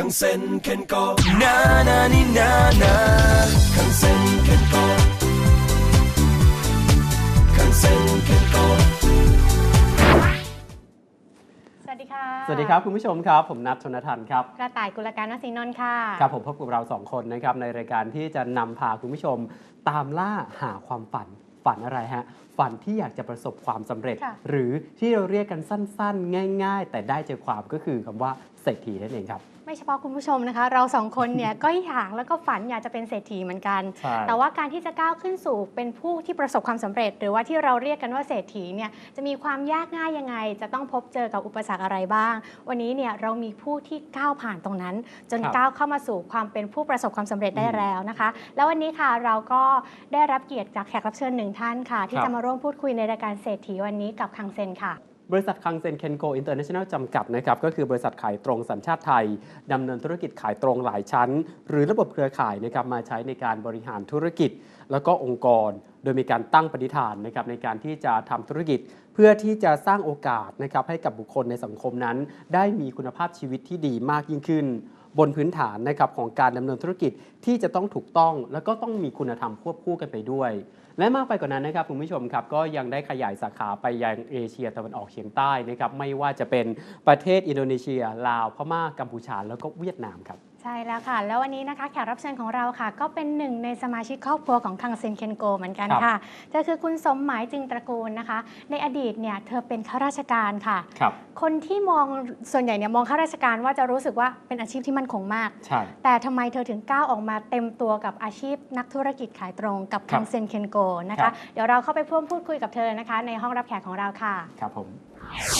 คังเซ็นเคนโกนานานี่นานาคังเซ็นเคนโกคังเซ็นเคนโกสวัสดีค่ะ สวัสดีครับ คุณผู้ชมครับ ผมนัทชนทันครับ กระต่ายกุลการนศรีนนท์ค่ะ ครับผมพบกับเราสองคนนะครับ ในรายการที่จะนำพาคุณผู้ชมตามล่าหาความฝันฝันอะไรฮะ ฝันที่อยากจะประสบความสำเร็จค่ะหรือที่เราเรียกกันสั้นๆ ง่าย ๆ แต่ได้ใจความก็คือคำว่าเศรษฐีนั่นเองครับ ไม่เฉพาะคุณผู้ชมนะคะ เราสองคนเนี่ยก็อยากแล้วก็ฝันอยากจะเป็นเศรษฐีเหมือนกัน ใช่ แต่ว่าการที่จะก้าวขึ้นสู่เป็นผู้ที่ประสบความสำเร็จ หรือว่าที่เราเรียกกันว่าเศรษฐีเนี่ยจะมีความยากง่ายยังไง จะต้องพบเจอกับอุปสรรคอะไรบ้าง วันนี้เนี่ยเรามีผู้ที่ก้าวผ่านตรงนั้น จนครับ ก้าวเข้ามาสู่ความเป็นผู้ประสบความสำเร็จได้อืมแล้วนะคะ แล้ววันนี้ค่ะเราก็ได้รับเกียรติจากแขกรับเชิญหนึ่งท่านค่ะ ที่ครับจะมาร่วมพูดคุยในรายการเศรษฐีวันนี้กับคังเซนค่ะ บริษัทคังเซนเคนโกอินเตอร์เนชั่นแนลจำกัดนะครับก็คือบริษัทขายตรงสัญชาติไทยดำเนินธุรกิจขายตรงหลายชั้น หรือระบบเครือข่ายนะครับมาใช้ในการบริหารธุรกิจ แล้วก็องค์กร โดยมีการตั้งปณิธานนะครับในการที่จะทำธุรกิจ เพื่อที่จะสร้างโอกาสนะครับให้กับบุคคลในสังคมนั้น ได้มีคุณภาพชีวิตที่ดีมากยิ่งขึ้น บนพื้นฐานนะครับของการดำเนินธุรกิจที่จะต้องถูกต้อง แล้วก็ต้องมีคุณธรรมควบคู่กันไปด้วย และมากไปกว่านั้นนะครับคุณผู้ชมครับก็ยังได้ขยายสาขาไปยังเอเชียตะวันออกเฉียงใต้นะครับไม่ว่าจะเป็นประเทศอินโดนีเซีย ลาวพม่ากัมพูชาแล้วก็เวียดนามครับ ช่แล้วค่ะ แล้ววันนี้นะคะแขกรับเชิญของเราค่ะ ก็เป็นหนึ่งในสมาชิกครอบครัวของคังเซนเคนโกเหมือนกันครับค่ะเธอคือคุณสมหมายจึงตระกูลนะคะ ในอดีตเนี่ยเธอเป็นข้าราชการค่ะครับคนที่มองส่วนใหญ่เนี่ยมองข้าราชการว่าจะรู้สึกว่าเป็นอาชีพที่มั่นคงมากใช่แต่ทำไมเธอถึงก้าวออกมาเต็มตัวกับอาชีพนักธุรกิจขายตรงกับครัคับงเซนเคนโกนะครัคะบเดี๋ยวเราเข้าไปพูดพูดคุยกับเธอนะคะ ในห้องรับแขกของเราค่ะ ครับผม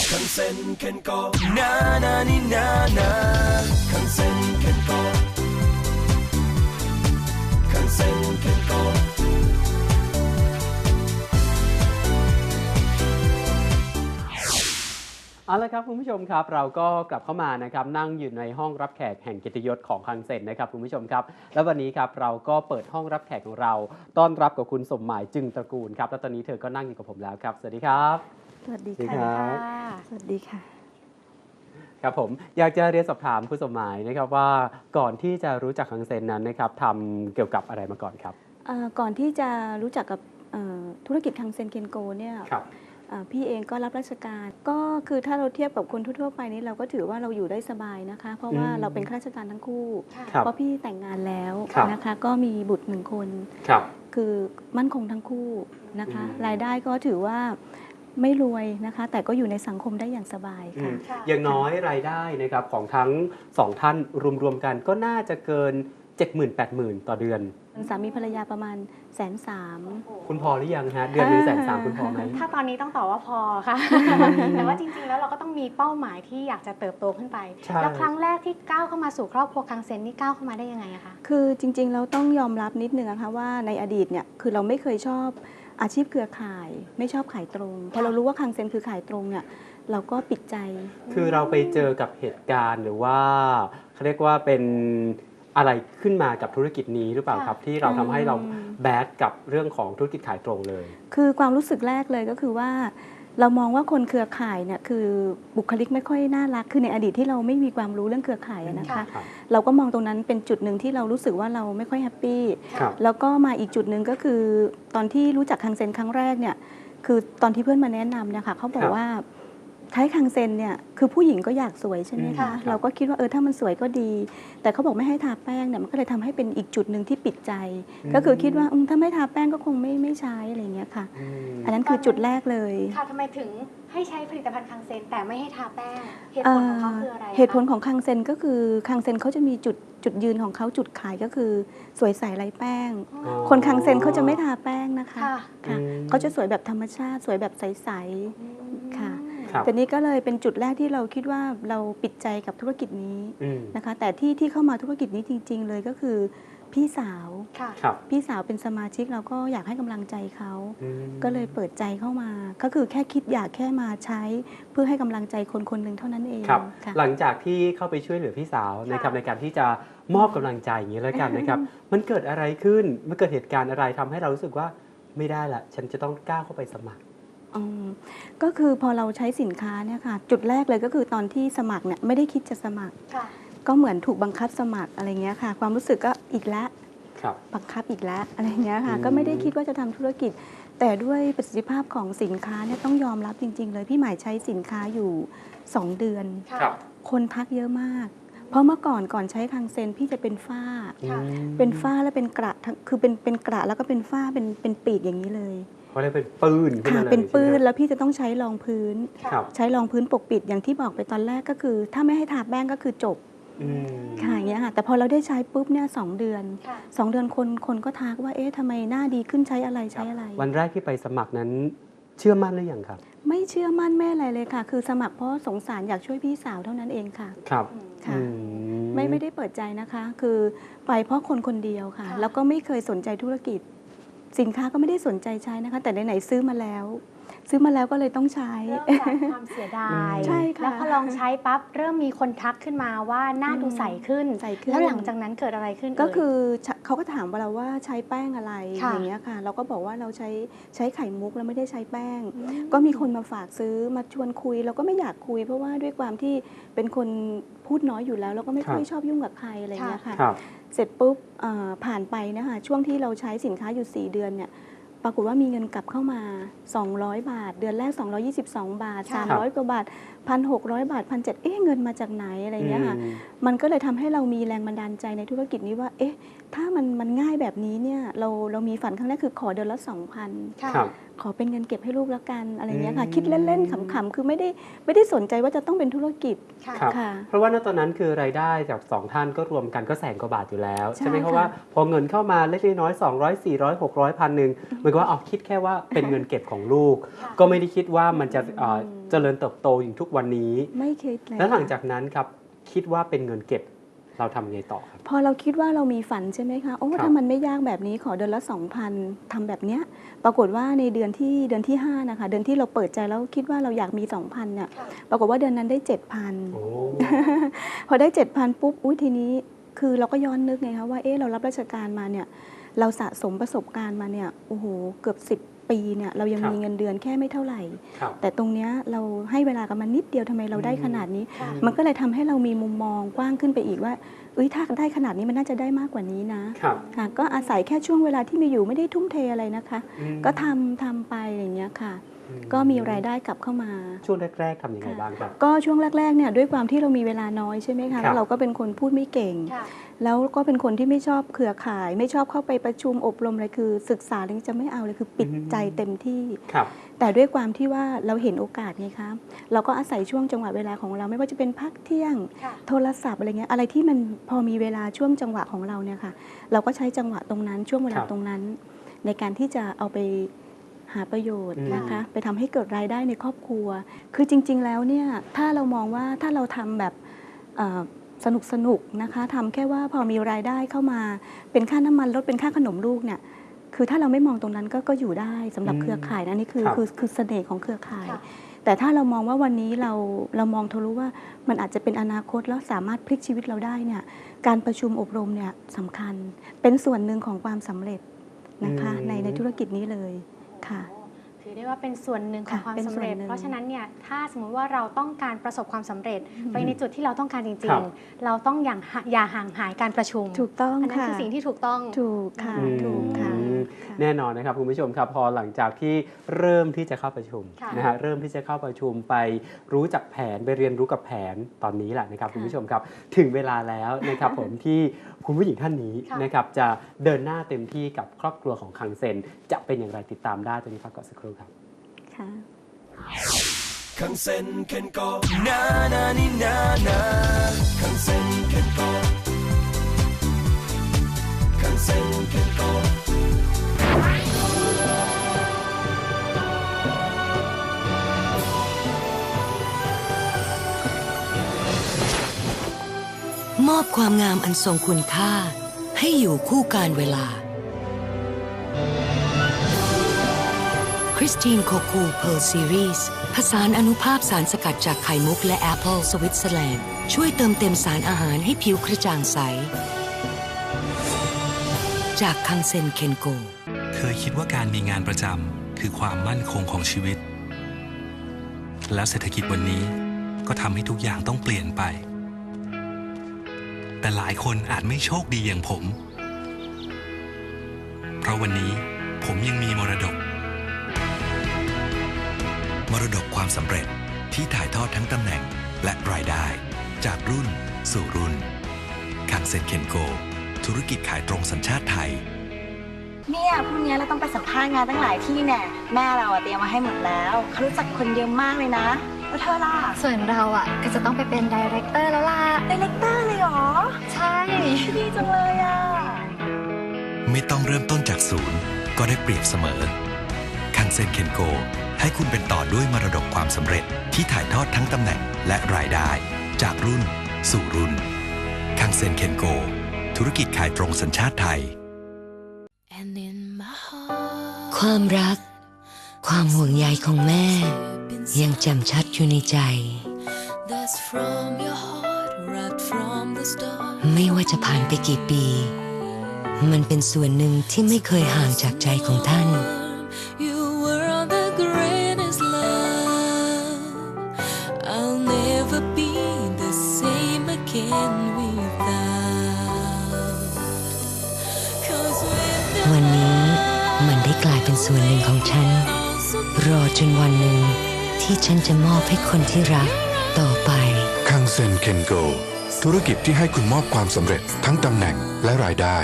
คังเซ็นเคนโกนานานี่นานาคังเซ็นเคนโกคังเซ็นเคนโกเอาละครับคุณผู้ชมครับเราก็กลับเข้ามานะครับนั่งอยู่ในห้องรับแขกแห่งเกิตยศของคังเซ็นนะครับคุณผู้ชมครับ แล้ววันนี้ครับเราก็เปิดห้องรับแขกของเรา ต้อนรับกับคุณสมหมายจึงตระกูลครับแล้วตอนนี้เธอก็นั่งอยู่กับผมแล้วครับ สวัสดีครับ สวัสดีสวัสดีค่ะครับสวัสดีค่ะ ครับผมอยากจะเรียนสอบถามคุณสมหมายนะครับว่าก่อนที่จะรู้จักคังเซ็นนั้นนะครับทำเกี่ยวกับอะไรมาก่อนครับ เอ่อก่อนที่จะรู้จักกับเอ่อธุรกิจคังเซนเคนโกเนี่ยครับ เอ่อพี่เองก็รับราชการ ก็คือถ้าเราเทียบกับคนทั่วๆไปนี่เราก็ถือว่าเราอยู่ได้สบายนะคะ เพราะว่าอืม เราเป็นข้าราชการทั้งคู่ ครับ เพราะพี่แต่งงานแล้วครับ นะคะ ก็มีบุตรหนึ่งคน ครับ คือมั่นคงทั้งคู่นะคะ อืม รายได้ก็ถือว่า ไม่รวยนะคะ แต่ก็อยู่ในสังคมได้อย่างสบายอืค่ะมค่ะ อย่างน้อยรายได้นะครับของทั้งสองท่านรวมๆกันก็น่าจะเกิน 70,000 80,000 ต่อเดือนสามีภรรยาประมาณแสนสามคุณพอหรือยังฮะเดือนหนึ่งแสนสามคุณพอไหมถ้าตอนนี้ต้องตอบว่าพอค่ะ แต่ว่าจริงๆแล้วเราก็ต้องมีเป้าหมายที่อยากจะเติบโตขึ้นไปใช่แล้วครั้งแรกที่ก้าวเข้ามาสู่ครอบครัวคังเซนนี่ก้าวเข้ามาได้ยังไงอะคะคือจริงๆเราต้องยอมรับนิดนึงนะคะว่าในอดีตเนี่ยคือเราไม่เคยชอบ อาชีพเครือข่ายไม่ชอบขายตรงพอเรารู้ว่าคังเซนคือขายตรงเนี่ยเราก็ปิดใจ คือเราไปเจอกับเหตุการณ์หรือว่าเขาเรียกว่าเป็นอะไรขึ้นมากับธุรกิจนี้หรือเปล่าครับ ที่เราทำให้เราอืมแบดกับเรื่องของธุรกิจขายตรงเลย คือความรู้สึกแรกเลยก็คือว่า เรามองว่าคนเครือข่ายเนี่ยคือบุคลิกไม่ค่อยน่ารักคือในอดีตที่เราไม่มีความรู้เรื่องเครือข่ายอะนะคะครับเราก็มองตรงนั้นเป็นจุดหนึ่งที่เรารู้สึกว่าเราไม่ค่อยแฮปปี้ครับแล้วก็มาอีกจุดหนึ่งก็คือ ตอนที่รู้จักคังเซนครั้งแรกเนี่ยคือตอนที่เพื่อนมาแนะนำเนี่ยค่ะเขาบอครักบว่า ใช้คังเซนเนี่ยคือผู้หญิงก็อยากสวยใช่ไหมอืมครัคะบเราก็คิดว่าเออถ้ามันสวยก็ดี แต่เขาบอกไม่ให้ทาแป้งเนี่ยมันก็เลยทำให้เป็นอีกจุดหนึ่งที่ปิดใจ ก็คือคิดว่าอืมถ้าไม่ทาแป้งก็คงไม่ไม่ใช้อะไรอย่างเงี้ยค่ะอืมอันนั้นคือจุดแรกเลยค่ะทำไมถึงให้ใช้ผลิตภัณฑ์คังเซนแต่ไม่ให้ทาแป้งเหตุเอ่ผลของเขาอคืออะไรคะเหตุผลของคังเซนก็คือคังเซนเขาจะมีจุดจุดยืนของเขาจุดขายก็คือสวยใสไร้แป้งอ๋อคนคังเซนเขาจะไม่ทาแป้งนะคะค่ะค่ะอืมเขาจะสวยแบบธรรมชาติ สวยแบบใสอืมค่ะครับๆ แต่นี้ก็เลยเป็นจุดแรกที่เราคิดว่าเราปิดใจกับธุรกิจนี้อืมนะคะ แต่ที่ที่เข้ามาธุรกิจนี้จริง ๆ เลยก็คือพี่สาวค่ะครับพี่สาวเป็นสมาชิกเราก็อยากให้กำลังใจเขาอืมก็เลยเปิดใจเข้ามา ก็คือแค่คิดอยากแค่มาใช้เพื่อให้กำลังใจคนคนหนึ่งเท่านั้นเองครับค่ะหลังจากที่เข้าไปช่วยเหลือพี่สาวนะครับในการที่จะมอบกำลังใจอย่างนี้แล้วกันนะครับ มันเกิดอะไรขึ้นมันเกิดเหตุการณ์อะไรทำให้เรารู้สึกว่าไม่ได้ละฉันจะต้องก้าวเข้าไปสมัครอืม ก็คือพอเราใช้สินค้าเนี่ยค่ะ จุดแรกเลยก็คือตอนที่สมัครเนี่ยไม่ได้คิดจะสมัครค่ะก็เหมือนถูกบังคับสมัครอะไรเงี้ยค่ะ ความรู้สึกก็อีกแล้วครับบังคับอีกแล้วอะไรเงี้ยค่ะอืมก็ไม่ได้คิดว่าจะทำธุรกิจ แต่ด้วยประสิทธิภาพของสินค้าเนี่ยต้องยอมรับจริง ๆ เลยพี่หมายใช้สินค้าอยู่ 2 เดือนครับคนทักเยอะมากเพราะเมื่อก่อนก่อนใช้คังเซนพี่จะเป็นฝ้าค่ะอืมเป็นฝ้าแล้วเป็นกระทั้งคือเป็นเป็นกระแล้วก็เป็นฝ้าเป็นเป็นปีกอย่างนี้เลย เขาเรียกเป็นปืนขึ้นค่ะมาเลยเป็นปืนใช่ไหมแล้วพี่จะต้องใช้รองพื้น ครับ ใช้รองพื้นปกปิดอย่างที่บอกไปตอนแรกก็คือ ถ้าไม่ให้ทาแป้งก็คือจบอืมค่ะอย่างเงี้ยค่ะแต่พอเราได้ใช้ปุ๊บเนี่ยสองเดือนค่ะ สองเดือนคนคนก็ทักว่าเอ๊ะทำไมหน้าดีขึ้นใช้อะไรใช้อะไร วันแรกที่ไปสมัครนั้น เชื่อมั่นหรือยังครับ ไม่เชื่อมั่นแม่อะไรเลยค่ะ คือสมัครเพราะสงสารอยากช่วยพี่สาวเท่านั้นเองค่ะครับค่ะ อืไม่ไม่ได้เปิดใจนะคะ คือไปเพราะคนคนเดียวค่ะ ค่ะ แล้วก็ไม่เคยสนใจธุรกิจ สินค้าก็ไม่ได้สนใจใช้นะคะ แต่ไหนๆซื้อมาแล้ว ซื้อมาแล้วก็เลยต้องใช้ เริ่มจากความเสียดายใช่ค่ะแล้วพอลองใช้ปั๊บเริ่มมีคนทักขึ้นมาว่าหน้าดูใสขึ้น ใส่ขึ้น แล้วหลังจากนั้นเกิดอะไรขึ้นก็เย คือชะเขาก็ถามว่าเราว่าใช้แป้งอะไรค่ะ อย่างเงี้ยค่ะ เราก็บอกว่าเราใช้ใช้ไข่มุกแล้วไม่ได้ใช้แป้ง อืม ก็มีคนมาฝากซื้อมาชวนคุย เราก็ไม่อยากคุย เพราะว่าด้วยความที่เป็นคนพูดน้อยอยู่แล้ว เราก็ไม่ค่อยชอบยุ่งกับใครอะไรเงี้ยค่ะ ครับ เสร็จปุ๊บเอ่อผ่านไปนะคะช่วงที่เราใช้สินค้าอยู่ 4 เดือนเนี่ย ปรากฏว่ามีเงินกลับเข้ามา 200 บาท เดือนแรก 222 บาทค่ะ300 กว่าบาท 1,600บาท1,700เอ๊ะเงินมาจากไหนอะไรเงี้ยค่ะอืมมันก็เลยทำให้เรามีแรงบันดาลใจในธุรกิจนี้ว่า เอ๊ะ ถ้ามันมันง่ายแบบนี้เนี่ย เราเรามีฝันครั้งแรกคือขอเดือนละ2,000ค่ะครับขอเป็นเงินเก็บให้ลูกแล้วกันอะไรเงี้ยค่ะอืมคิดเล่นๆขำๆคือไม่ได้ไม่ได้สนใจว่าจะต้องเป็นธุรกิจค่ะครับค่ะเพราะว่าณตอนนั้นคือรายได้จากสองท่านก็รวมกันก็แสนกว่าบาทอยู่แล้ว ใช่ใช่ไหมครับค่ะว่าพอเงินเข้ามาเล็กๆน้อยๆ200 400 600พันหนึ่งเหมือนกับว่าเอาคิดแค่ว่าเป็นเงินเก็บของลูกค่ะก็ไม่ได้คิดว่ามันจะเอ่อเจริญเติบโตอย่างทุกวันนี้ ไม่คิดเลยแล้วหลังจากนั้นครับคิดว่าเป็นเงินเก็บเราทำไงต่อครับ พอเราคิดว่าเรามีฝันใช่ไหมคะ โอ้ครับถ้ามันไม่ยากแบบนี้ขอเดือนละ2,000ทำแบบเนี้ย ปรากฏว่าในเดือนที่เดือนที่5นะคะ เดือนที่เราเปิดใจแล้วคิดว่าเราอยากมี 2,000เนี่ยค่ะปรากฏว่าเดือนนั้นได้7,000โอ้พอได้7,000ปุ๊บ อุ้ยทีนี้ คือเราก็ย้อนนึกไงคะว่า เอ๊ะเรารับราชการมาเนี่ย เราสะสมประสบการณ์มาเนี่ย โอ้โห เกือบ 10 ปีเนี่ยเรายังครับมีเงินเดือนแค่ไม่เท่าไหร่ครับแต่ตรงเนี้ยเราให้เวลากับมันนิดเดียวทำไมเราได้อืมขนาดนี้ค่ะมันก็เลยทำให้เรามีมุมมองกว้างขึ้นไปอีกว่าเอ้ยถ้าได้ขนาดนี้มันน่าจะได้มากกว่านี้นะครับค่ะก็อาศัยแค่ช่วงเวลาที่มีอยู่ไม่ได้ทุ่มเทอะไรนะคะอืมก็ทำทำไปอย่างเงี้ยค่ะอื ก็มีรายได้กลับเข้ามาช่วงแรกๆทำยังไงบ้างครับ ก็ช่วงแรกๆเนี่ยด้วยความที่เรามีเวลาน้อยใช่ไหมครัคะบแล้วเราก็เป็นคนพูดไม่เก่งค่ะแล้วก็เป็นคนที่ไม่ชอบเครือข่าย ไม่ชอบเข้าไปประชุมอบรมอะไรคือ ศึกษาเรื่องจะไม่เอาเลยคือปิดใจเต็มที่ครับแต่ด้วยความที่ว่าเราเห็นโอกาสไงคะเราก็อาศัยช่วงจังหวะเวลาของเราไม่ว่าจะเป็นพักเที่ยงค่ะโทรศัพท์อะไรเงี้ยอะไรที่มันพอมีเวลาช่วงจังหวะของเราเนี่ยค่ะ เราก็ใช้จังหวะตรงนั้นช่วงเวลาครับตรงนั้น ในการที่จะเอาไป หาประโยชน์อืมนะคะ ไปทำให้เกิดรายได้ในครอบครัว คือจริง ๆ แล้วเนี่ยถ้าเรามองว่าถ้าเราทำแบบเอ่อสนุกสนุกๆนะคะทำแค่ว่าพอมีรายได้เข้ามาเป็นค่าน้ำมันลดเป็นค่าขนมลูกเนี่ยคือถ้าเราไม่มองตรงนั้นก็ก็อยู่ได้สำหรับอืมเครือข่ายนะนี่คือครับคือคือเสน่ห์ของเครือข่ายค่ะแต่ถ้าเรามองว่าวันนี้เราเรามองทะลุว่ามันอาจจะเป็นอนาคตแล้วสามารถพลิกชีวิตเราได้เนี่ยการประชุมอบรมเนี่ยสำคัญ เป็นส่วนหนึ่งของความสำเร็จนะคะอืมในในธุรกิจนี้เลย ค่ะโอ้ถือได้ว่าเป็นส่วนหนึ่งของค่ะความเป็นสำส่วนเร็จหนึ่งเพราะฉะนั้นเนี่ยถ้าสมมุติว่าเราต้องการประสบความสำเร็จ อืม ไปในจุดที่เราต้องการจคริรัง บ ๆ เราต้องอย่างหาอย่าห่างหายการประชุมถูกต้องอันนั้นค่ะ คือสิ่งที่ถูกต้อง ถูกค่ะ อืม ถูกค่ะค่ะ แน่นอนนะครับคุณผู้ชมครับพอหลังจากที่เริ่มที่จะเข้าประชุมค่ะนะฮะเริ่มที่จะเข้าประชุมไปรู้จักแผนไปเรียนรู้กับแผนตอนนี้แหละนะครับค่ะคุณผู้ชมครับถึงเวลาแล้วนะครับผมที่คุณผู้หญิงท่านนี้ค่ะนะครับจะเดินหน้าเต็มที่กับครอบครัวของคังเซน จะเป็นอย่างไรติดตามได้ตอนนี้พักก่อนสักครู่ครับค่ะคังเซ็นเคนโกนานานี่นานาคังเซ็นเคนโกคังเซ็นเคนโก อบความงามอันทรงคุณค่า ให้อยู่คู่การเวลา คริสตินโคคูเพ r ร์ซีรีส์ผสานอนุภาพสารสกัดจากไข่มุกและแอปเปิลสวิตเซอร์แลนด์ ช่วยเติมเต็มสารอาหารให้ผิวกระจ่างใส จากคังเซนเคนโก เคยคิดว่าการมีงานประจำคือความมั่นคงของชีวิต แล้วเศรษฐกิจวันนี้ก็ทำให้ทุกอย่างต้องเปลี่ยนไป แต่หลายคนอาจไม่โชคดีอย่างผม เพราะวันนี้ผมยังมีมรดก มรดกความสำเร็จที่ถ่ายทอดทั้งตำแหน่งและรายได้ จากรุ่นสู่รุ่นคังเซ็นเคนโก ธุรกิจขายตรงสัญชาติไทย เนี่ยพรุ่งนี้เราต้องไปสัมภาษณ์งานตั้งหลายที่แน่แม่เราอะเตรียมมาให้หมดแล้วเขารู้จักคนเยอะมากเลยนะ แล้วเธอล่ะส่วนเราอะก็จะต้องไปเป็นดีเรคเตอร์แล้วล่ะดีเลกเตอร์เลยเหรอ ใช่ ดีจังเลยอะ ไม่ต้องเริ่มต้นจากศูนย์ ก็ได้เปรียบเสมอ คังเซ็นเคนโก ให้คุณเป็นต่อด้วยมรดกความสำเร็จที่ถ่ายทอดทั้งตำแหน่งและรายได้ จากรุ่น สู่รุ่น คังเซ็นเคนโก ธุรกิจขายตรงสัญชาติไทย ความรัก ความห่วงใยของแม่ ยังแจ่มชัดอยู่ในใจ ไม่ว่าจะผ่านไปกี่ปี มันเป็นส่วนหนึ่งที่ไม่เคยห่างจากใจของท่าน You were the greatest love. I'll never be the same again without. 'Cause with วันนี้มันได้กลายเป็นส่วนหนึ่งของฉัน รอจนวันหนึ่ง ที่ฉันจะมอบให้คนที่รักต่อไป คังเซ็นเคนโก ธุรกิจที่ให้คุณมอบความสำเร็จทั้งตำแหน่งและรายได้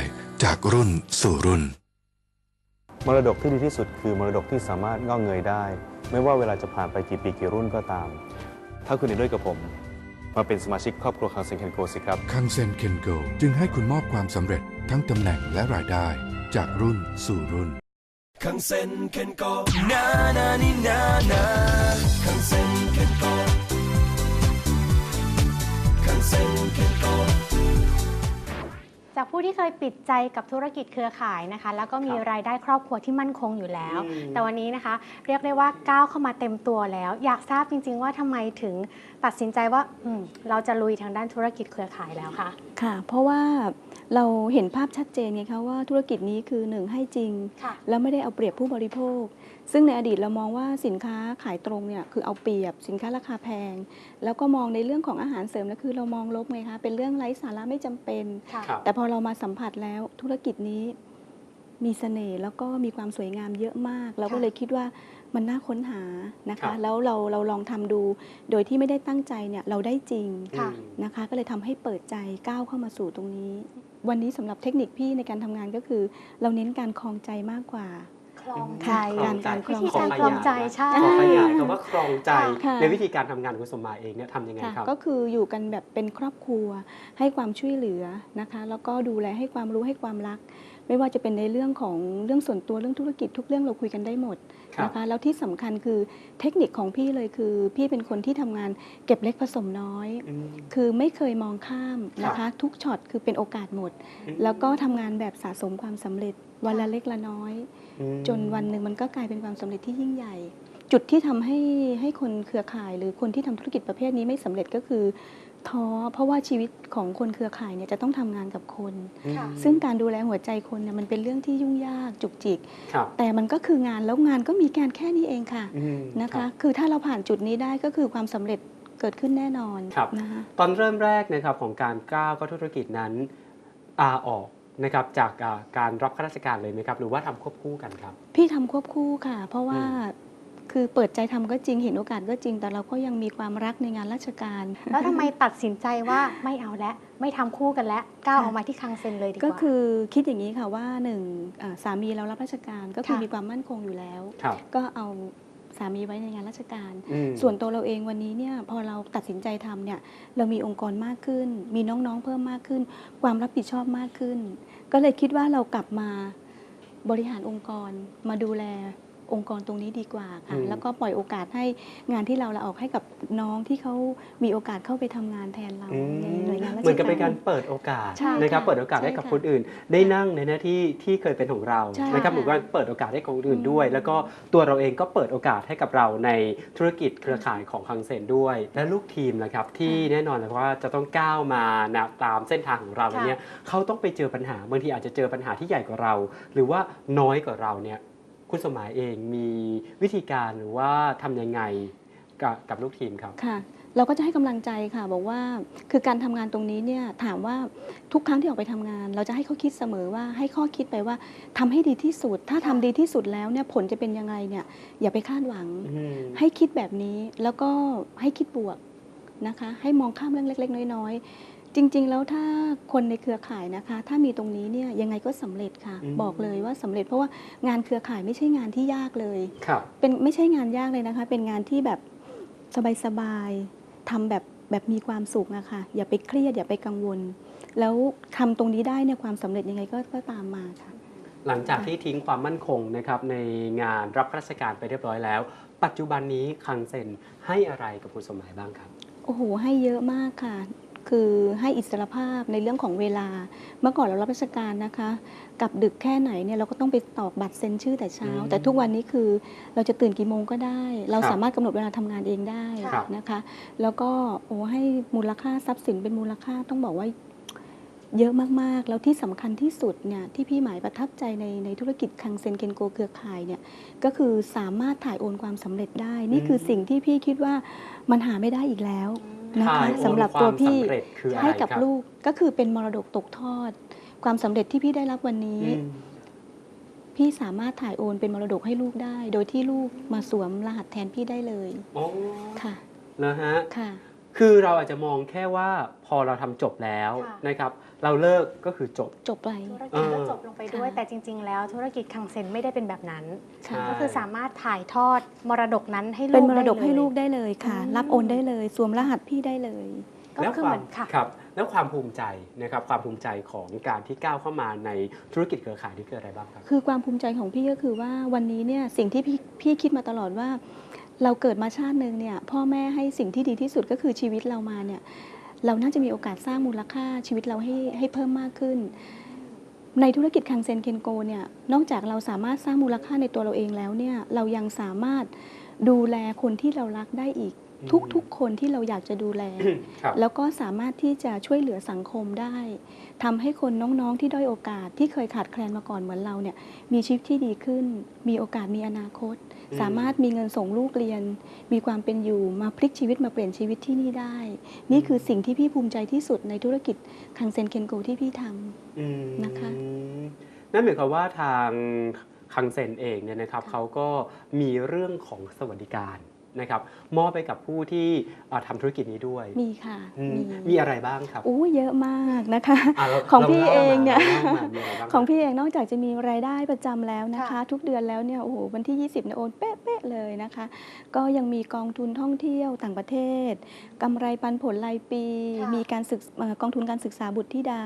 จากรุ่นสู่รุ่น มรดกที่ดีที่สุดคือมรดกที่สามารถงอกเงยได้ ไม่ว่าเวลาจะผ่านไปกี่ปีกี่รุ่นก็ตาม ถ้าคุณเห็นด้วยกับผม มาเป็นสมาชิกครอบครัวคังเซนเคนโกสิครับ คังเซ็นเคนโกจึงให้คุณมอบความสำเร็จทั้งตำแหน่งและรายได้ จากรุ่นสู่รุ่น คังเซ็นเคนโกนานานินานาคังเซ็นเคนโกคังเซ็นเคนโกจากผู้ที่เคยปิดใจกับธุรกิจเครือข่ายนะคะ แล้วก็มีครับรายได้ครอบครัวที่มั่นคงอยู่แล้วอืมแต่วันนี้นะคะ เรียกได้ว่าก้าวเข้ามาเต็มตัวแล้ว อยากทราบจริง ๆ ว่าทำไมถึงตัดสินใจว่าอืมเราจะลุยทางด้านธุรกิจเครือข่ายแล้วค่ะค่ะ เพราะว่าเราเห็นภาพชัดเจนไงคะว่าธุรกิจนี้คือหนึ่งให้จริง ค่ะแล้วไม่ได้เอาเปรียบผู้บริโภค ซึ่งในอดีตเรามองว่าสินค้าขายตรงเนี่ยคือเอาเปรียบสินค้าราคาแพง แล้วก็มองในเรื่องของอาหารเสริมแล้วคือเรามองลบไงคะเป็นเรื่องไร้สาระไม่จำเป็น ค่ะ ครับ แต่พอเรามาสัมผัสแล้วธุรกิจนี้มีเสน่ห์แล้วก็มีความสวยงามเยอะมาก เราก็ค่ะ เลยคิดว่า มันน่าค้นหานะครัคะบแล้วเราเราลองทำดู โดยที่ไม่ได้ตั้งใจเนี่ยเราได้จริงค่ะอืมนะคะ ก็เลยทำให้เปิดใจก้าวเข้ามาสู่ตรงนี้ วันนี้สำหรับเทคนิคพี่ในการทำงานก็คือ เราเน้นการคลองใจมากกว่าคลองใจค่ะการการคลวิองธีใจการคลองใจใช่ขอขยายคำว่าครองใจค่ะในวิธีการทำงานของคุณสมหมายเองเนี่ยทำยังไงค่ะครับก็คืออยู่กันแบบเป็นครอบครัวให้ความช่วยเหลือนะคะ แล้วก็ดูแลให้ความรู้ให้ความรัก ไม่ว่าจะเป็นในเรื่องของเรื่องส่วนตัวเรื่องธุรกิจทุกเรื่องเราคุยกันได้หมดครับนะคะแล้วที่สำคัญคือเทคนิคของพี่เลยคือ พี่เป็นคนที่ทำงานเก็บเล็กผสมน้อยอืมคือไม่เคยมองข้ามนะครัคะบทุกช็อตคือเป็นโอกาสหมดอืมแล้วก็ทำงานแบบสะสมความสำเร็จวันละเล็กละน้อยอืมจนวันหนึ่งมันก็กลายเป็นความสำเร็จที่ยิ่งใหญ่ จุดที่ทำให้ให้คนเครือข่าย หรือคนที่ทำธุรกิจประเภทนี้ไม่สำเร็จก็คือ ท้อเพราะว่าชีวิตของคนเครือข่ายเนี่ยจะต้องทำงานกับคน ค่ะ ซึ่งการดูแลหัวใจคนเนี่ยมันเป็นเรื่องที่ยุ่งยากจุกจิก ครับแต่มันก็คืองานแล้วงานก็มีการแค่นี้เองค่ะอืมนะรัคะบคือถ้าเราผ่านจุดนี้ได้ก็คือความสำเร็จเกิดขึ้นแน่นอนครับ นะคะ ตอนเริ่มแรกนะครับของการก้าวเข้าธุรกิจนั้นอาออกนะครับจากอ่าการรับข้าราชการเลยไหมครับ หรือว่าทำควบคู่กันครับ พี่ทำควบคู่ค่ะ เพราะว่าอืม คือเปิดใจทำก็จริงเห็นโอกาสก็จริง แต่เราก็ยังมีความรักในงานราชการ แล้วทำไมตัดสินใจว่าไม่เอาแล้วไม่ทำคู่กันแล้วก้าวออกมาที่คังเซนเลยดีกว่าก็คือคิดอย่างนี้ค่ะว่าหนึ่งอ่าสามีเรารับราชการก็คือค่ะมีความมั่นคงอยู่แล้วครับก็เอาสามีไว้ในงานราชการอืมส่วนตัวเราเองวันนี้เนี่ยพอเราตัดสินใจทำเนี่ยเรามีองค์กรมากขึ้น มีน้องๆเพิ่มมากขึ้น ความรับผิดชอบมากขึ้น ก็เลยคิดว่าเรากลับมาบริหารองค์กรมาดูแล องค์กรตรงนี้ดีกว่าค่ะอืมแล้วก็ปล่อยโอกาสให้งานที่เราละออกให้กับน้องที่เขามีโอกาสเข้าไปทำงานแทนเราอืมในหน่วยงานราชการเหมือนกับเป็นการเปิดโอกาสใช่นะครับค่ะเปิดโอกาสให้ใช่กับค่ะคนอื่น ได้นั่งในหน้าที่ที่เคยเป็นของเราใช่นะครับค่ะหรือว่าเปิดโอกาสให้กับคนอื่นอืมด้วย แล้วก็ตัวเราเองก็เปิดโอกาสให้กับเราในธุรกิจเครือข่ายของคังเซนด้วย และลูกทีมนะครับที่แน่นอนเลยว่าจะต้องก้าวมานะตามเส้นทางของเราค่ะเนี่ยเขาต้องไปเจอปัญหาบางทีอาจจะเจอปัญหาที่ใหญ่กว่าเรา หรือว่าน้อยกว่าเราเนี่ย คุณสมหมายเองมีวิธีการหรือว่าทำยังไงกับกับลูกทีมครับ ค่ะ เราก็จะให้กำลังใจค่ะบอกว่าคือการทำงานตรงนี้เนี่ยถามว่าทุกครั้งที่ออกไปทำงาน เราจะให้เขาคิดเสมอว่าให้ข้อคิดไปว่าทำให้ดีที่สุด ถ้าทำดีที่สุดแล้วเนี่ยผลจะเป็นยังไงเนี่ยอย่าไปคาดหวัง อืม ให้คิดแบบนี้แล้วก็ให้คิดบวกนะคะ ให้มองข้ามเรื่องเล็ก ๆ น้อยๆ จริง ๆ แล้วถ้าคนในเครือข่ายนะคะ ถ้ามีตรงนี้เนี่ยยังไงก็สำเร็จค่ะอืมบอกเลยว่าสำเร็จเพราะว่างานเครือข่ายไม่ใช่งานที่ยากเลยครับเป็นไม่ใช่งานยากเลยนะคะ เป็นงานที่แบบสบายๆทำแบบแบบมีความสุขนะคะอย่าไปเครียดอย่าไปกังวล แล้วทำตรงนี้ได้เนี่ยความสำเร็จยังไงก็ก็ตามมาค่ะ หลังจากที่ทิ้งความมั่นคงนะครับในงานรับราชการไปเรียบร้อยแล้ว ปัจจุบันนี้คังเซนให้อะไรกับคุณสมหมายบ้างครับโอ้โหให้เยอะมากค่ะ คือให้อิสรภาพในเรื่องของเวลา เมื่อก่อนเรารับราชการนะคะกลับดึกแค่ไหนเนี่ยเราก็ต้องไปตอกบัตรเซ็นชื่อแต่เช้าอืมแต่ทุกวันนี้คือเราจะตื่นกี่โมงก็ได้ เราครับสามารถกำหนดเวลาทำงานเองได้ครับนะคะ แล้วก็โอ้ให้มูลค่าทรัพย์สินเป็นมูลค่าต้องบอกว่าเยอะมาก ๆ แล้วที่สำคัญที่สุดเนี่ยที่พี่หมายประทับใจในในธุรกิจคังเซนเคนโกเครือข่ายเนี่ยก็คือสามารถถ่ายโอนความสำเร็จได้ นี่คือสิ่งที่พี่คิดว่ามันหาไม่ได้อีกแล้ว นะถ่าคะยโอนสำหรับตัวพี่ความสำเร็จคืออะไรให้กับครับลูกก็คือเป็นมรดกตกทอด ความสำเร็จที่พี่ได้รับวันนี้อืมพี่สามารถถ่ายโอนเป็นมรดกให้ลูกได้ โดยที่ลูกมาสวมรหัสแทนพี่ได้เลยอ๋อค่ะนะฮะค่ะ คือเราอาจจะมองแค่ว่าพอเราทำจบแล้วค่ะนะครับ เราเลิกก็คือจบ จบไป ธุรกิจก็จบลงไปด้วย ค่ะแต่จริง ๆ แล้วธุรกิจคังเซนไม่ได้เป็นแบบนั้น ใช่ ก็คือสามารถถ่ายทอดมรดกนั้นให้ลูกเป็นมรดกไให้ลูกได้เลยค่ะ อืม รับโอนได้เลยสวมรหัสพี่ได้เลย ก็แล้วคือคเหวามืมอนค่ะ ครับ แล้วความภูมิใจนะครับความภูมิใจของการที่ก้าวเข้ามาในธุรกิจเครือข่ายนี่คืออะไรบ้างครับ คือความภูมิใจของพี่ก็คือว่าวันนี้เนี่ยสิ่งที่พี่พี่คิดมาตลอดว่า เราเกิดมาชาติหนึ่งเนี่ยพ่อแม่ให้สิ่งที่ดีที่สุดก็คือชีวิตเรามาเนี่ย เราน่าจะมีโอกาสสร้างมูลค่าชีวิตเราให้ให้เพิ่มมากขึ้น ในธุรกิจคังเซนเคนโกเนี่ยนอกจากเราสามารถสร้างมูลค่าในตัวเราเองแล้วเนี่ยเรายังสามารถดูแลคนที่เรารักได้อีก ทุกๆ คนที่เราอยากจะดูแลครับแล้วก็สามารถที่จะช่วยเหลือสังคมได้ทำให้คนน้องๆที่ด้อยโอกาสที่เคยขาดแคลนมาก่อนเหมือนเราเนี่ยมีชีวิตที่ดีขึ้น มีโอกาสมีอนาคตอืมสามารถมีเงินส่งลูกเรียน มีความเป็นอยู่มาพลิกชีวิตมาเปลี่ยนชีวิตที่นี่ได้ นี่คือสิ่งที่พี่ภูมิใจที่สุดในธุรกิจคังเซนเคนโกที่พี่ทำอืมนะคะนั่นหมายความว่าทางคังเซนเองเนี่ยนะครับเขาก็มีเรื่องของสวัสดิการ นะครับมอบไปกับผู้ที่อ่าทำธุรกิจนี้ด้วยมีค่ะอืมมีมีอะไรบ้างครับอู้เยอะมากนะคะอะเราของเราพี่ล่าเองเนี่ยมาล่ามามีอะไรบ้างของครับพี่เองนอกจากจะมีรายได้ประจำแล้วนะคะ ค่ะ ทุกเดือนแล้วเนี่ยโอ้โหวันที่ 20เนี่ยโอนเป๊ะๆเลยนะคะ ก็ยังมีกองทุนท่องเที่ยวต่างประเทศกำไรปันผลรายปี ค่ะมีการศึกเอ่อกองทุนการศึกษาบุตรธิดา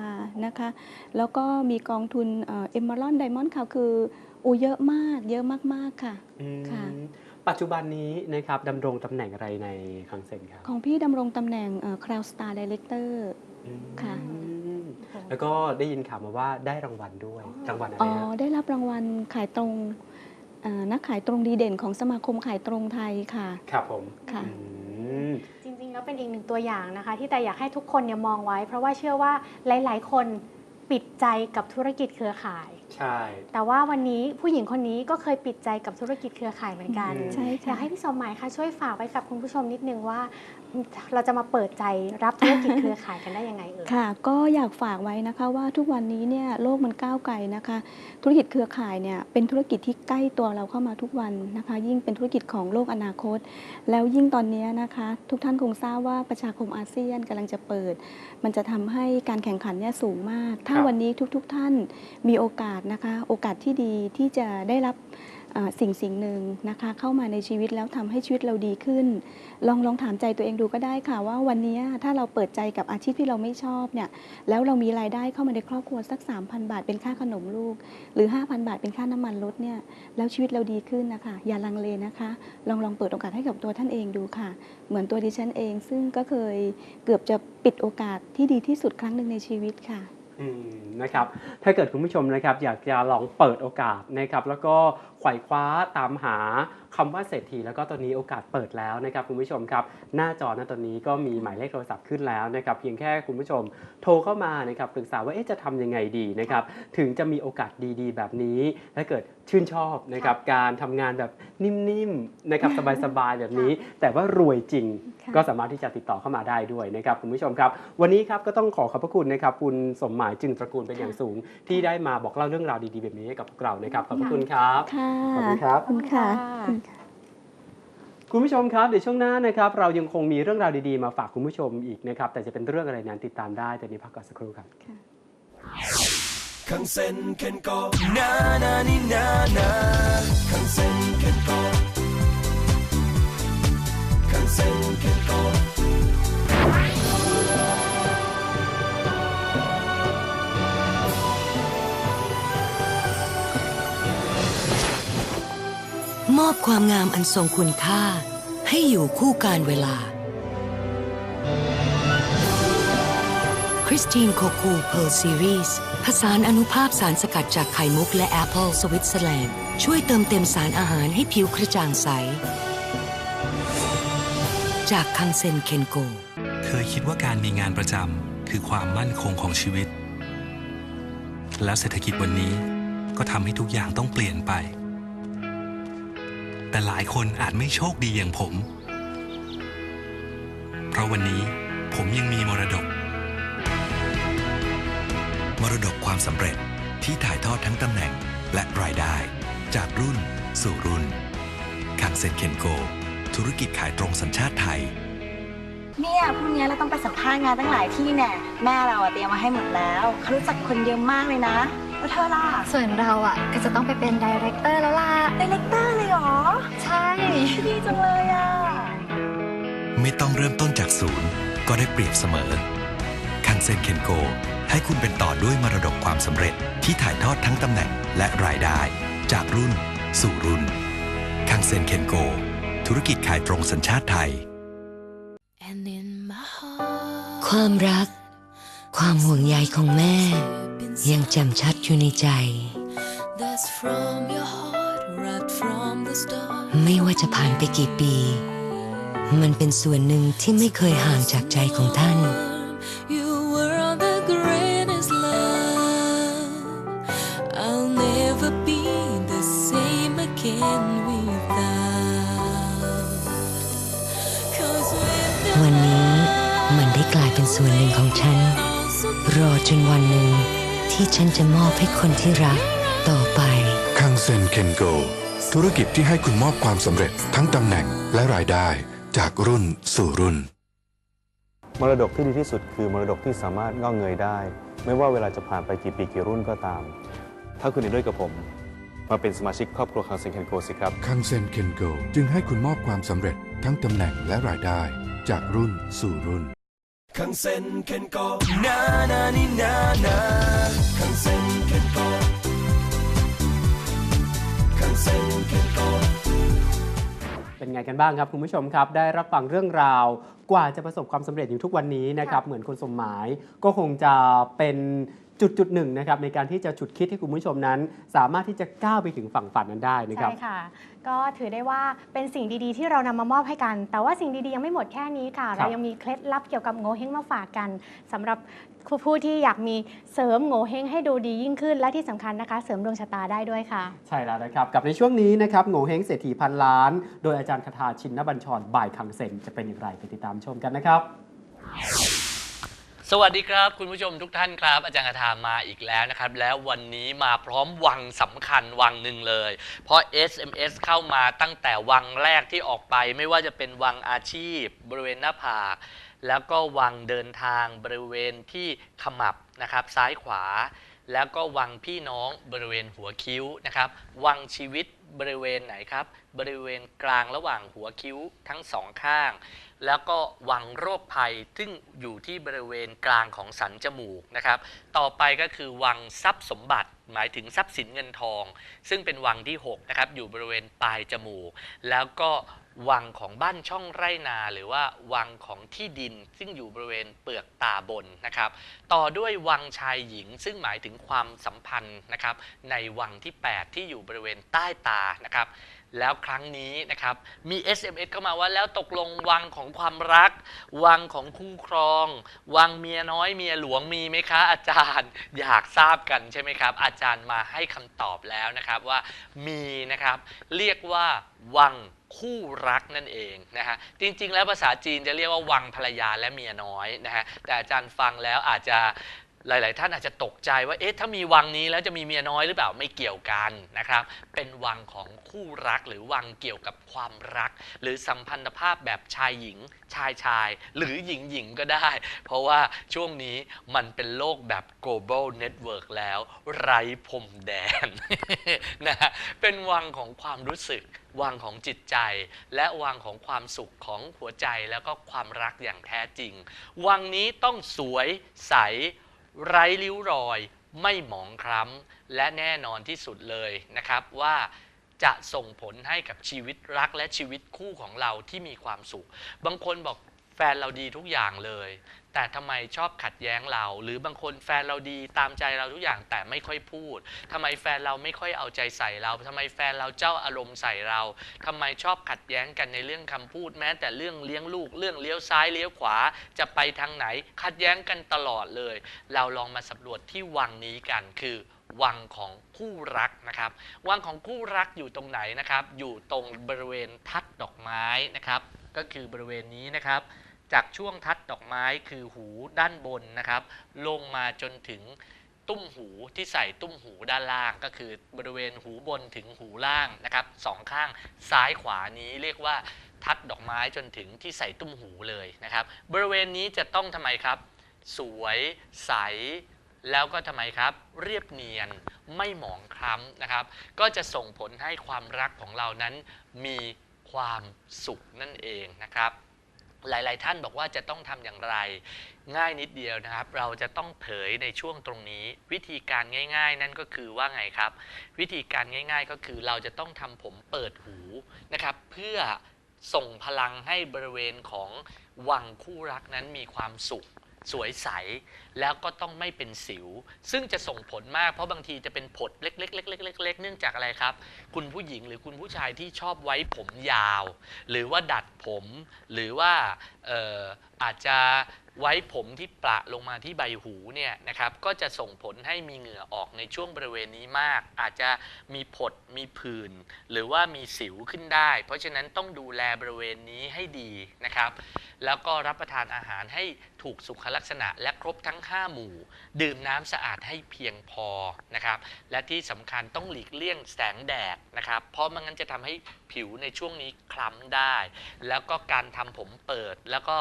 นะคะ แล้วก็มีกองทุนเอ็มเมอรอนไดมอนด์ค่ะคืออูเยอะมาก เยอะมากๆค่ะ อืมค่ะ ปัจจุบันนี้นะครับดำรงตำแหน่งอะไรในคังเซนครับของพี่ดำรงตำแหน่งคราวสตาร์ดีเลกเตอร์อืมค่ะ แล้วก็ได้ยินข่าวมาว่าได้รางวัลด้วยรางวัลอะไรอ๋อนะได้รับรางวัลขายตรงเอ่อนักขายตรงดีเด่นของสมาคมขายตรงไทยค่ะ ครับผมค่ะ อืม จริงๆ แล้วเป็นอีกหนึ่งตัวอย่างนะคะ ที่แต่อยากให้ทุกคนเนี่ยมองไว้ เพราะว่าเชื่อว่าหลาย ๆ คนปิดใจกับธุรกิจเครือข่าย ใช่ แต่ว่าวันนี้ผู้หญิงคนนี้ก็เคยปิดใจกับธุรกิจเครือข่ายเหมือนกันอืมใช่อค่ะยากให้พี่สมหมายคะช่วยฝากไว้กับคุณผู้ชมนิดนึงว่า เราจะมาเปิดใจรับธุรกิจเครือข่ายกันได้ยังไงเอ่ยค่ะ ก็อยากฝากไว้นะคะว่าทุกวันนี้เนี่ยโลกมันก้าวไกลนะคะ ธุรกิจเครือข่ายเนี่ยเป็นธุรกิจที่ใกล้ตัวเราเข้ามาทุกวันนะคะ ยิ่งเป็นธุรกิจของโลกอนาคต แล้วยิ่งตอนนี้นะคะ ทุกท่านคงทราบว่าประชาคมอาเซียนกำลังจะเปิด มันจะทำให้การแข่งขันเนี่ยสูงมาก ถ้าครับวันนี้ทุกๆทท่านมีโอกาสนะคะ โอกาสที่ดีที่จะได้รับอ่า สิ่งสิ่งหนึ่งนะคะเข้ามาในชีวิตแล้วทำให้ชีวิตเราดีขึ้น ลองลองถามใจตัวเองดูก็ได้ค่ะว่าวันนี้ถ้าเราเปิดใจกับอาชีพที่เราไม่ชอบเนี่ยแล้วเรามีรายได้เข้ามาในครอบครัวสัก 3,000 บาทเป็นค่าขนมลูก หรือ 5,000 บาทเป็นค่าน้ำมันรถเนี่ยแล้วชีวิตเราดีขึ้นนะคะ อย่าลังเลนะคะ ลองลองเปิดโอกาสให้กับตัวท่านเองดูค่ะ เหมือนตัวดิฉันเอง ซึ่งก็เคยเกือบจะปิดโอกาสที่ดีที่สุดครั้งหนึ่งในชีวิตค่ะ นะครับถ้าเกิดคุณผู้ชมนะครับอยากจะลองเปิดโอกาสนะครับแล้วก็คว้าฝ่คว้าตามหาคำว่าเศรษฐีแล้วก็ตอนนี้โอกาสเปิดแล้วนะครับคุณผู้ชมครับ หน้าจอณตอนนี้ก็มีหมายเลขโทรศัพท์ขึ้นแล้วนะครับเพียงแค่คุณผู้ชมโทรเข้ามานะครับปรึกษาว่าเอ๊ะจะทำยังไงดีนะครับถึงจะมีโอกาสดีๆ แบบนี้ถ้าเกิด ชื่นชอบนะครับการทำงานแบบนิ่มๆนะครับสบายๆแบบนี้ แต่ว่ารวยจริงค่ะก็สามารถที่จะติดต่อเข้ามาได้ด้วยนะครับคุณผู้ชมครับ วันนี้ครับก็ต้องขอขอบพระคุณนะครับคุณสมหมายจึงตระกูลเป็นอย่างสูง ที่ได้มาบอกเล่าเรื่องราวดีๆแบบนี้ให้กับพวกเรานะครับขอบพระคุณครับค่ะขอบคุณครับขอบคุณค่ะคุณผู้ชมครับเดี๋ยวช่วงหน้านะครับเรายังคงมีเรื่องราวดีๆ มาฝากคุณผู้ชมอีกนะครับแต่จะเป็นเรื่องอะไรนั้นติดตามได้แต่นี้พักก่อนสักครู่ครับ คังเซ็นเคนโกนานานี่นานาคังเซ็นเคนโกคังเซ็นเคนโกมอบความงามอันทรงคุณค่า ให้อยู่คู่การเวลา ริสตินโคคูเพ r ร์ซีรีส์ผสานอนุภาพสารสกัดจากไข่มุกและแอปเปิลสวิตเซอร์แลนด์ ช่วยเติมเต็มสารอาหารให้ผิวกระจ่างใส จากคังเซนเคนโก เคยคิดว่าการมีงานประจำคือความมั่นคงของชีวิต แล้วเศรษฐกิจวันนี้ก็ทำให้ทุกอย่างต้องเปลี่ยนไป แต่หลายคนอาจไม่โชคดีอย่างผม เพราะวันนี้ผมยังมีมรดก มรดกความสำเร็จที่ถ่ายทอดทั้งตำแหน่งและรายได้ จากรุ่นสู่รุ่นคังเซ็นเคนโก ธุรกิจขายตรงสัญชาติไทย เนี่ยพรุ่งนี้เราต้องไปสัมภาษณ์งานตั้งหลายที่แน่แม่เราอะเตรียมมาให้หมดแล้วเขารู้จักคนเยอะมากเลยนะแล้วเธอล่ะส่วนเราอะก็จะต้องไปเป็นดีเรคเตอร์แล้วล่ะดีเลกเตอร์เลยเหรอ ใช่ดีจังเลยอะ ไม่ต้องเริ่มต้นจากศูนย์ก็ได้เปรียบเสมอคันเซ็นเคนโก ให้คุณเป็นต่อด้วยมรดกความสำเร็จที่ถ่ายทอดทั้งตำแหน่งและรายได้ จากรุ่น สู่รุ่น คังเซ็นเคนโก ธุรกิจขายตรงสัญชาติไทย And in my heart ความรัก ความห่วงใยของแม่ ยังแจ่มชัดอยู่ในใจ that's from your heart right from the start ไม่ว่าจะผ่านไปกี่ปี มันเป็นส่วนหนึ่งที่ไม่เคยห่างจากใจของท่าน มันได้กลายเป็นส่วนหนึ่งของฉัน รอจนวันหนึ่ง ที่ฉันจะมอบให้คนที่รักต่อไป คังเซ็นเคนโก ธุรกิจที่ให้คุณมอบความสำเร็จทั้งตำแหน่งและรายได้จากรุ่นสู่รุ่น มรดกที่ดีที่สุดคือมรดกที่สามารถงอกเงยได้ ไม่ว่าเวลาจะผ่านไปกี่ปีกี่รุ่นก็ตาม ถ้าคุณเห็นด้วยกับผม มาเป็นสมาชิกครอบครัวคังเซ็นเคนโกสิครับ คังเซ็นเคนโกจึงให้คุณมอบความสำเร็จทั้งตำแหน่งและรายได้ จากรุ่นสู่รุ่น ข้างเซ็นเคนโกนานานี่นานาข้างเซ็นเคนโกคังเซ็นเคนโกเป็นไงกันบ้างครับคุณผู้ชมครับ ได้รับฟังเรื่องราวกว่าจะประสบความสำเร็จอยู่ทุกวันนี้นะครับ เหมือนคนสมหมายก็คงจะเป็น จุดจุดๆหนึ่งนะครับในการที่จะฉุดคิดให้คุณผู้ชมนั้น สามารถที่จะก้าวไปถึงฝั่งฝันนั้นได้นะครับ ใช่ค่ะ ก็ถือได้ว่าเป็นสิ่งดีๆ ที่เรานำมามอบให้กัน แต่ว่าสิ่งดีๆ ยังไม่หมดแค่นี้ค่ะ ครับ เรายังมีเคล็ดลับเกี่ยวกับโงเฮงมาฝากกันสำหรับผู้ที่อยากมีเสริมโงเฮงให้ดูดียิ่งขึ้น และที่สำคัญนะคะ เสริมดวงชะตาได้ด้วยค่ะ ใช่แล้วนะครับ กับในช่วงนี้นะครับโงเฮงเศรษฐีพันล้าน โดยอาจารย์คาถาชินนบัญชรบ่ายคังเซนจะเป็นอย่างไรไปติดตามชมกันนะครับ สวัสดีครับ คุณผู้ชมทุกท่านครับ อาจารย์คาถามาอีกแล้วนะครับ แล้ววันนี้มาพร้อมวังสำคัญวังหนึ่งเลย เพราะ SMS เข้ามาตั้งแต่วังแรกที่ออกไป ไม่ว่าจะเป็นวังอาชีพ บริเวณหน้าผาก แล้วก็วังเดินทางบริเวณที่ขมับนะครับ ซ้ายขวา แล้วก็วังพี่น้องบริเวณหัวคิ้วนะครับ วังชีวิตบริเวณไหนครับ บริเวณกลางระหว่างหัวคิ้วทั้งสองข้าง แล้วก็วังโรคภัยซึ่งอยู่ที่บริเวณกลางของสันจมูกนะครับ ต่อไปก็คือวังทรัพย์สมบัติหมายถึงทรัพย์สินเงินทอง ซึ่งเป็นวังที่6นะครับอยู่บริเวณปลายจมูก แล้วก็วังของบ้านช่องไร่นาหรือว่าวังของที่ดินซึ่งอยู่บริเวณเปลือกตาบนนะครับ ต่อด้วยวังชายหญิง ซึ่งหมายถึงความสัมพันธ์นะครับในวังที่ 8 ที่อยู่บริเวณใต้ตานะครับ แล้วครั้งนี้นะครับ มี SMS เข้ามาว่าแล้วตกลงวังของความรัก วังของคู่ครอง วังเมียน้อยเมียหลวงมีไหมคะ อาจารย์อยากทราบกันใช่ไหมครับ อาจารย์มาให้คำตอบแล้วนะครับว่ามีนะครับ เรียกว่าวังคู่รักนั่นเองนะฮะจริง ๆ แล้วภาษาจีนจะเรียกว่าวังภรรยาและเมียน้อยนะฮะแต่อาจารย์ฟังแล้วอาจจะ หลาย ๆ ท่านอาจจะตกใจว่าเอ๊ะถ้ามีวังนี้แล้วจะมีเมียน้อยหรือเปล่าไม่เกี่ยวกันนะครับ เป็นวังของคู่รักหรือวังเกี่ยวกับความรัก หรือสัมพันธภาพแบบชายหญิง ชายชาย หรือหญิงหญิงก็ได้ เพราะว่าช่วงนี้มันเป็นโลกแบบ global network แล้ว ไร้พรมแดนนะฮะเป็นวังของความรู้สึกวังของจิตใจ และวังของความสุขของหัวใจแล้วก็ความรักอย่างแท้จริง วังนี้ต้องสวยใส ไร้ริ้วรอยไม่หมองคล้ำและแน่นอนที่สุดเลยนะครับว่าจะส่งผลให้กับชีวิตรักและชีวิตคู่ของเราที่มีความสุข บางคนบอกแฟนเราดีทุกอย่างเลย แต่ทำไมชอบขัดแย้งเรา หรือบางคนแฟนเราดีตามใจเราทุกอย่างแต่ไม่ค่อยพูดทำไมแฟนเราไม่ค่อยเอาใจใส่เราทำไมแฟนเราเจ้าอารมณ์ใส่เราทำไมชอบขัดแย้งกันในเรื่องคำพูดแม้ แต่เรื่องเลี้ยงลูกเรื่องเลี้ยวซ้ายเลี้ยวขวาจะไปทางไหน ขัดแย้งกันตลอดเลย เราลองมาสำรวจที่วังนี้กันคือวังของคู่รักนะครับ วังของคู่รักอยู่ตรงไหนนะครับ อยู่ตรงบริเวณทัดดอกไม้นะครับ ก็คือบริเวณนี้นะครับ จากช่วงทัดดอกไม้คือหูด้านบนนะครับ ลงมาจนถึงตุ้มหูที่ใส่ตุ้มหูด้านล่าง ก็คือบริเวณหูบนถึงหูล่างนะครับสองข้างซ้ายขวานี้เรียกว่าทัดดอกไม้จนถึงที่ใส่ตุ้มหูเลยนะครับ บริเวณนี้จะต้องทำไมครับ สวยใสแล้วก็ทำไมครับ เรียบเนียนไม่หมองคล้ำนะครับ ก็จะส่งผลให้ความรักของเรานั้นมีความสุขนั่นเองนะครับ หลาย ๆ ท่านบอกว่าจะต้องทำอย่างไร ง่ายนิดเดียวนะครับ เราจะต้องเผยในช่วงตรงนี้ วิธีการง่าย ๆ นั่นก็คือว่าไงครับ วิธีการง่าย ๆ ก็คือเราจะต้องทำผมเปิดหูนะครับ เพื่อส่งพลังให้บริเวณของวังคู่รักนั้นมีความสุข สวยใส แล้วก็ต้องไม่เป็นสิว ซึ่งจะส่งผลมากเพราะบางทีจะเป็นผดเล็กๆๆๆๆเนื่องจากอะไรครับ คุณผู้หญิงหรือคุณผู้ชายที่ชอบไว้ผมยาว หรือว่าดัดผม หรือว่า อาจจะไว้ผมที่ประลงมาที่ใบหูเนี่ยนะครับก็จะส่งผลให้มีเหงื่อออกในช่วงบริเวณนี้มาก อาจจะมีผดมีผื่นหรือว่ามีสิวขึ้นได้ เพราะฉะนั้นต้องดูแลบริเวณนี้ให้ดีนะครับ แล้วก็รับประทานอาหารให้ถูกสุขลักษณะและครบทั้ง 5 หมู่ ดื่มน้ำสะอาดให้เพียงพอนะครับ และที่สำคัญต้องหลีกเลี่ยงแสงแดดนะครับ เพราะไมันงั้นจะทำให้ผิวในช่วงนี้คล้ำได้ แล้วก็การทำผมเปิดแล้วก็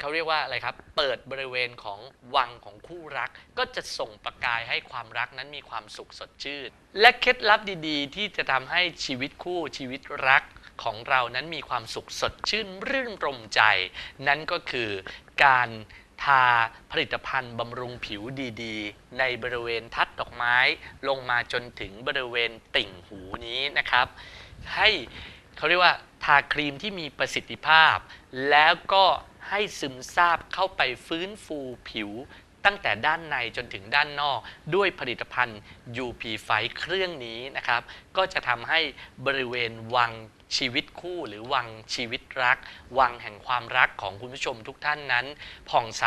เขาเรียกว่าอะไรครับ เปิดบริเวณของวังของคู่รัก ก็จะส่งประกายให้ความรักนั้นมีความสุขสดชื่น และเคล็ดลับดีๆ ที่จะทำให้ชีวิตคู่ชีวิตรักของเรานั้นมีความสุขสดชื่นรื่นรมใจ นั่นก็คือการทาผลิตภัณฑ์บำรุงผิวดีๆ ในบริเวณทัดดอกไม้ลงมาจนถึงบริเวณติ่งหูนี้นะครับ ให้เขาเรียกว่าทาครีมที่มีประสิทธิภาพ แล้วก็ให้ซึมซาบเข้าไปฟื้นฟูผิว ตั้งแต่ด้านในจนถึงด้านนอกด้วยผลิตภัณฑ์ UP ไฟเครื่องนี้นะครับ ก็จะทำให้บริเวณวัง ชีวิตคู่หรือวังชีวิตรัก วังแห่งความรักของคุณผู้ชมทุกท่านนั้น ผ่องใส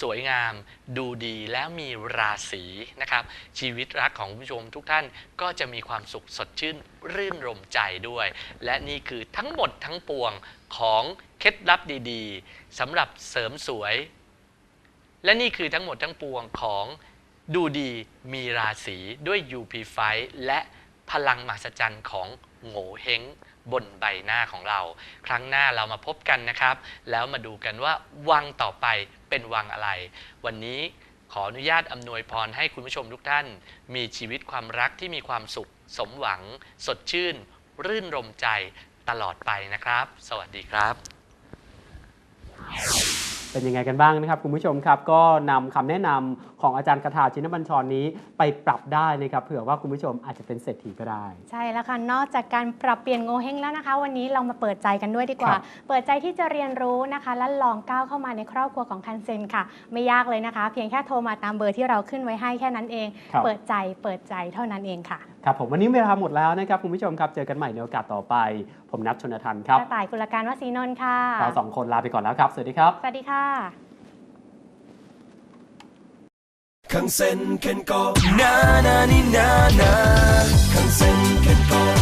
สวยงาม ดูดีแล้วมีราศีนะครับ ชีวิตรักของคุณผู้ชมทุกท่านก็จะมีความสุขสดชื่นรื่นรมใจด้วย และนี่คือทั้งหมดทั้งปวงของเคล็ดลับดีๆสำหรับเสริมสวย และนี่คือทั้งหมดทั้งปวงของดูดีมีราศีด้วย UP ไฟและพลังมหัศจรรย์ของโง่เฮง บนใบหน้าของเรา ครั้งหน้าเรามาพบกันนะครับ แล้วมาดูกันว่าวังต่อไปเป็นวังอะไร วันนี้ขออนุญาตอำนวยพรให้คุณผู้ชมทุกท่าน มีชีวิตความรักที่มีความสุข สมหวัง สดชื่น รื่นรมใจตลอดไปนะครับ สวัสดีครับ เป็นยังไงกันบ้างนะครับคุณผู้ชมครับ ก็นำคำแนะนำของอาจารย์คาถาชินบัญชรนี้ไปปรับได้นะครับเผื่อว่าคุณผู้ชมอาจจะเป็นเศรษฐีก็ได้ ใช่แล้วค่ะนอกจากการปรับเปลี่ยนโงเฮงแล้วนะคะ วันนี้เรามาเปิดใจกันด้วยดีกว่าครับเปิดใจที่จะเรียนรู้นะคะ และลองก้าวเข้ามาในครอบครัวของคันเซ็นค่ะ ไม่ยากเลยนะคะ เพียงแค่โทรมาตามเบอร์ที่เราขึ้นไว้ให้แค่นั้นเองครับเปิดใจเปิดใจเท่านั้นเองค่ะครับผมวันนี้เวลาหมดแล้วนะครับคุณผู้ชมครับเจอกันใหม่ในโอกาสต่อไป ผมนัทชนทันครับกระต่ายกุลการวสีนนท์ค่ะ เราสองคนลาไปก่อนแล้วครับ สวัสดีครับ สวัสดีค่ะคังเซ็นเคนโกนานานี่นานาคังเซ็นเคนโก